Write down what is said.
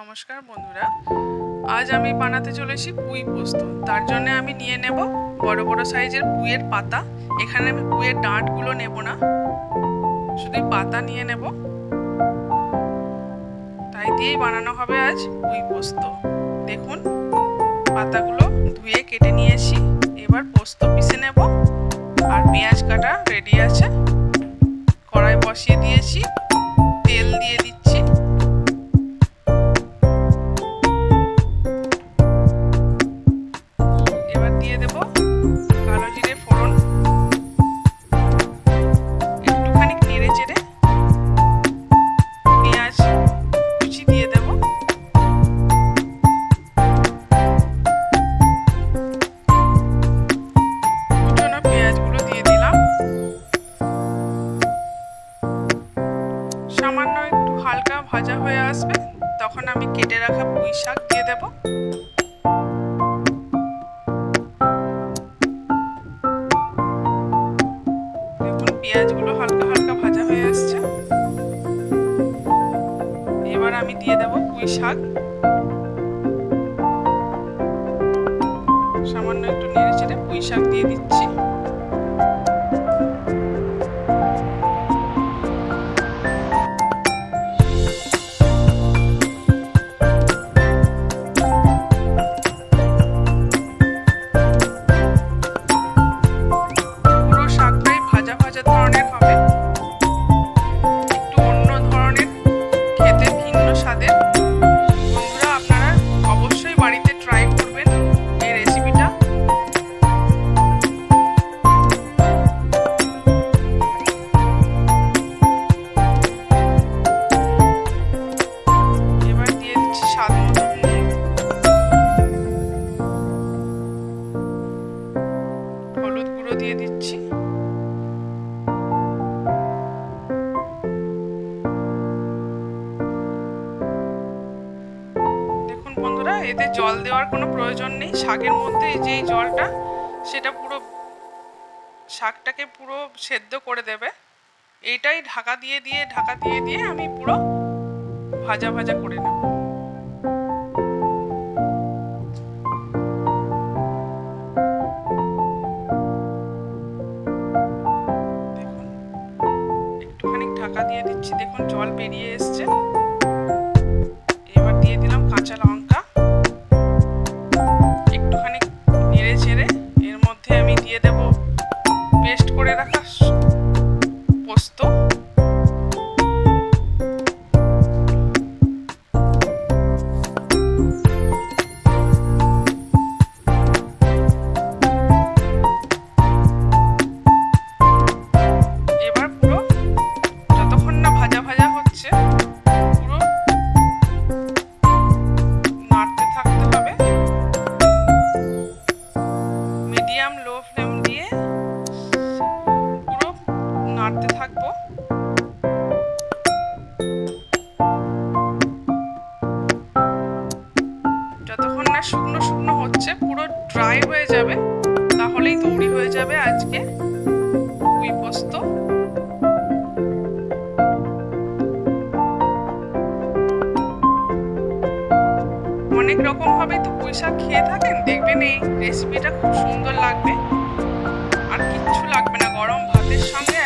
নমস্কার বন্ধুরা। আজ আমি বানাতে চলেছি পুঁই পোস্ত। তার জন্য আমি নিয়ে নেব বড় বড় সাইজের পুঁইয়ের পাতা। এখানে আমি পুঁইয়ের ডাঁটগুলো নেব না। শুধু পাতা নিয়ে নেব। তাই দিয়েই বানানো হবে আজ পুঁই পোস্ত। দেখুন, পাতাগুলো ধুয়ে কেটে নিয়েছি। এবার পোস্ত পিষে নেব। আর পেঁয়াজ কাটা রেডি আছে। কড়াই বসিয়ে দিয়েছি। তেল দিয়ে সামান্য একটু হালকা ভাজা হয়ে আসবে, তখন আমি কেটে রাখা পুঁই শাক দিয়ে দেবো। পেঁয়াজগুলো হালকা হালকা ভাজা হয়ে আসছে। এবার আমি দিয়ে দেবো পুঁই শাক। সামান্য একটু নেড়ে চেড়ে পুঁই শাক দিয়ে দিচ্ছি। গুঁড়ো দিয়ে দিচ্ছি। দেখুন বন্ধুরা, এতে জল দেওয়ার কোনো প্রয়োজন নেই। শাকের মধ্যে যে জলটা, সেটা পুরো শাকটাকে পুরো সেদ্ধ করে দেবে। এইটাই ঢাকা দিয়ে দিয়ে, ঢাকা দিয়ে দিয়ে আমি পুরো ভাজা ভাজা করে নেব। দিয়ে দিচ্ছি দেখুন, জল বেরিয়ে এসছে। এবার দিয়ে দিলাম কাঁচা লঙ্কা। একটুখানি নেড়ে চেড়ে এর মধ্যে আমি দিয়ে দেব। পেস্ট করে রাখা নাড়তে থাকব। যতক্ষণ না শুকনো শুকনো হচ্ছে, পুরো ড্রাই হয়ে যাবে, তাহলেই তৈরি হয়ে যাবে আজকে পুঁই পোস্ত। অনেক রকম ভাবে তো পুঁই খেয়ে থাকেন, দেখবেন এই রেসিপিটা খুব সুন্দর লাগবে। আর কিচ্ছু লাগবে না, গরম ভাতের সঙ্গে